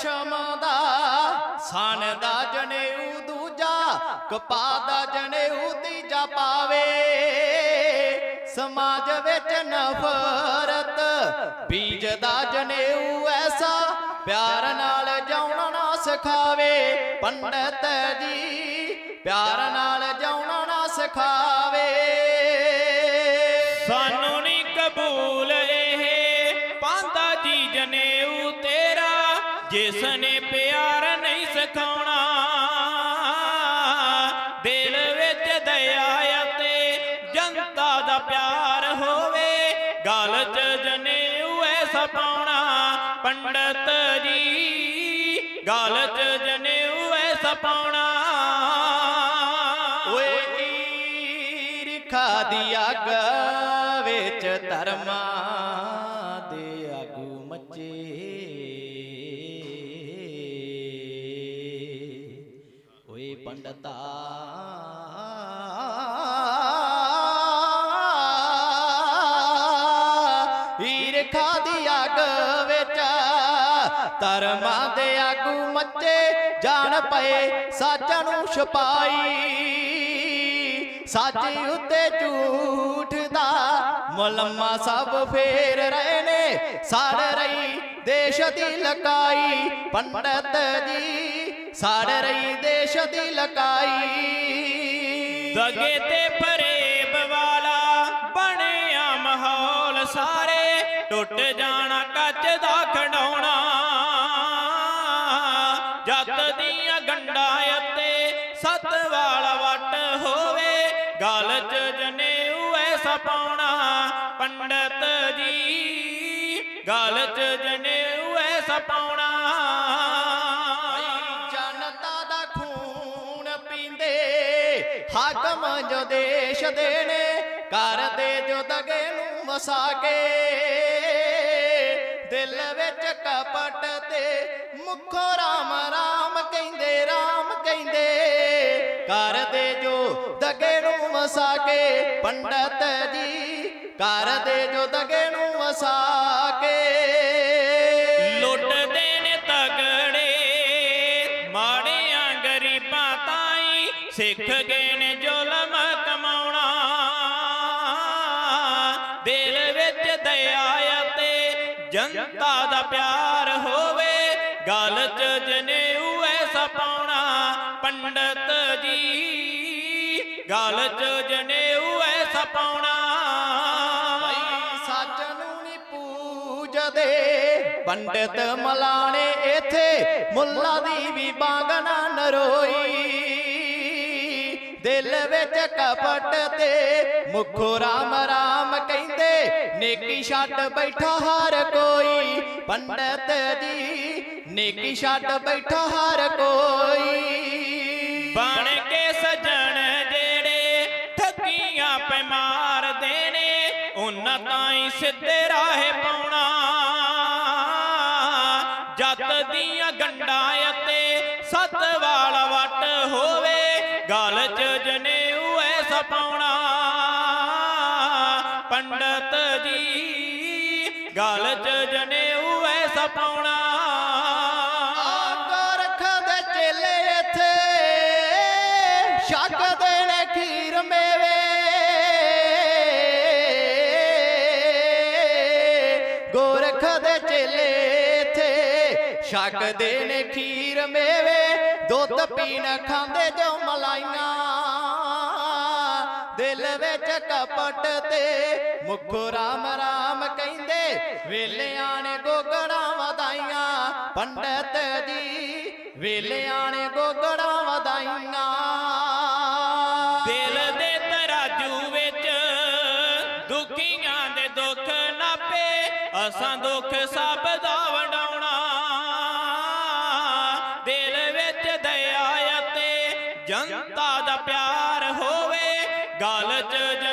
ਪੱਛਮ ਦਾ ਦਾ ਜਨੇਊ ਦੂਜਾ ਕਪਾ ਦਾ ਜਨੇਊ ਤੀਜਾ ਪਾਵੇ। ਸਮਾਜ ਵਿੱਚ ਨਫ਼ਰਤ, ਬੀਜ ਦਾ ਜਨੇਊ ਐਸਾ, ਪਿਆਰ ਨਾਲ ਜਾਉਣਾ ਨਾ ਸਿਖਾਵੇ। ਪੰਡਤ ਜੀ, ਪਿਆਰ ਨਾਲ ਜਾਉਣਾ ਨਾ ਸਿਖਾਵੇ। ਸਾਨੂੰ ਨਹੀਂ ਕਬੂਲ ਇਹ, ਪਾਂਦਾ ਜੀ ਜਨੇਊ ਜਿਸ ਨੇ ਪਿਆਰ ਨਹੀਂ ਸਿਖਾਉਣਾ, ਦਿਲ ਵਿੱਚ ਦਇਆ ਤੇ ਜਨਤਾ ਦਾ ਪਿਆਰ ਹੋਵੇ, ਗਲ 'ਚ ਜਨੇਊ ਐਸਾ ਪਾਉਣਾ, ਪੰਡਤ ਜੀ, ਗਲ 'ਚ ਜਨੇਊ ਐਸਾ ਪਾਉਣਾ। ਓਏ ਈਰਖਾ ਦੀ ਅੱਗ ਵਿੱਚ ਧਰਮਾਂ ਪੰਡਤਾ ਈਰਖਾ ਦੀ ਅੱਗ ਵਿੱਚ ਧਰਮਾਂ ਦੇ ਆਗੂ ਮੱਚੇ ਜਾਣ ਪਏ ਸਾਚਾਂ ਨੂੰ ਛਪਾਈ ਸਾਚੀ ਉੱਤੇ ਝੂਠ ਦਾ ਮੁਲਮਾ ਸਭ ਫੇਰ ਰਹੇ ਨੇ ਸਾੜ ਰਹੀ ਦੇਸ਼ ਦੀ ਲਕਾਈ ਪੰਡਤ ਜੀ ਸਾੜ ਰਹੀ ਦੇਸ਼ ਦੀ ਲਕਾਈ। ਦਗੇ ਤੇ ਫਰੇਬ ਵਾਲਾ ਬਣਿਆ ਮਾਹੌਲ ਸਾਰੇ, ਟੁੱਟ ਜਾਣਾ ਕੱਚ ਦਾ ਖਡਾਉਣਾ ਜੱਤ ਦੀਆਂ ਗੰਡਾਂ ਅਤੇ ਸੱਤ ਵਾਲਾ ਵੱਟ ਹੋਵੇ, ਗਲ 'ਚ ਜਨੇਊ ਐਸਾ ਪਾਉਣਾ। ਪੰਡਤ ਜੀ, ਗਲ 'ਚ ਜਨੇਊ ਐਸਾ ਪਾਉਣਾ। ਹਾਕਮ ਜੋ ਦੇਸ਼ ਦੇਣੇ ਨੇ ਕਰਦੇ ਜੋ ਦਗੇ ਨੂੰ ਵਸਾ ਕੇ ਦਿਲ ਵਿੱਚ ਕਪਟ ਤੇ ਮੁਖੋ ਰਾਮ ਰਾਮ ਕਹਿੰਦੇ ਰਾਮ ਕਹਿੰਦੇ। ਕਰਦੇ ਜੋ ਦਗੇ ਨੂੰ ਵਸਾ ਕੇ ਪੰਡਤ ਜੀ ਕਰਦੇ ਜੋ ਦਗੇ ਨੂੰ ਵਸਾ ਕੇ ਸਿੱਖ ਗਏ ਨੇ ਜ਼ੁਲਮ ਕਮਾਉਣਾ। ਦਿਲ ਵਿੱਚ ਦਇਆ ਅਤੇ ਜਨਤਾ ਦਾ ਪਿਆਰ ਹੋਵੇ। ਗਲ 'ਚ ਜਨੇਊ ਐਸਾ ਪਾਉਣਾ। ਪੰਡਤ ਜੀ। ਗਲ 'ਚ ਜਨੇਊ ਐਸਾ ਪਾਉਣਾ। ਭਾਈ ਸੱਚ ਨੂੰ ਨੀ ਪੂਜਦੇ ਪੰਡਤ ਮਲਾਣੇ ਇਥੇ। ਮੁੱਲਾ ਦੀ ਵੀ ਬਾਗਨਾ ਨਰੋਈ। ਦਿਲ ਵਿੱਚ ਕਪਟ ਤੇ ਮੁਖੋ ਰਾਮ ਰਾਮ ਕਹਿੰਦੇ, ਨੇਕੀ ਛੱਡ ਬੈਠਾ ਹਰ ਕੋਈ, ਪੰਡਤ ਜੀ, ਨੇਕੀ ਛੱਡ ਬੈਠਾ ਹਰ ਕੋਈ। ਬਣ ਕੇ ਸਜਣ ਜਿਹੜੇ ਠੱਗੀਆਂ ਪੈ ਮਾਰਦੇ ਨੇ, ਉਹਨਾਂ ਤਾਈ ਸਿੱਧੇ ਰਾਹੇ ਪਾਉਣਾ। ਜੱਤ ਦੀਆਂ ਗੰਡਾਂ ਜਨੇਊ ਪੰਡਤ ਜੀ, ਗਲ 'ਚ ਜਨੇਊ ਐਸਾ ਪਾਉਣਾ। ਗੋਰਖ ਦੇ ਦੇਣੇ ਖੀਰ ਮੇਵੇ। ਦੇ ਚੇਲੇ ਇੱਥੇ, ਛਕ ਖੀਰ ਮੇਵੇ। ਦੁੱਧ ਪੀਣ ਖਾਂਦੇ ਜੋ ਮਲਾਈਆਂ। ਦਿਲ ਵਿੱਚ ਕਪਟ ਤੇ ਮੁਖੋ ਰਾਮ ਰਾਮ ਕਹਿੰਦੇ, ਵੇਲਿਆਂ ਨੇ ਗੋਗੜਾਂ ਵਧਾਈਆਂ ਪੰਡਤ ਜੀ, ਵੇਲਿਆਂ ਨੇ ਗੋਗੜਾਂ ਵਧਾਈਆਂ ਦਿਲ ਦੇ ਤਰਾਜੂ ਵਿੱਚ ਦੁਖੀਆਂ ਦੇ ਦੁੱਖ ਨਾਪੇ, ਅਸਾਂ ਦੁੱਖ ਸਭ ਦਾ ਵੰਡਾਉਣਾ। ਦਿਲ ਵਿੱਚ ਦਇਆ ਅਤੇ ਜਨਤਾ ਦਾ ਪਿਆਰ ਹੋਵੇ ਗਲ 'ਚ ਜਨੇ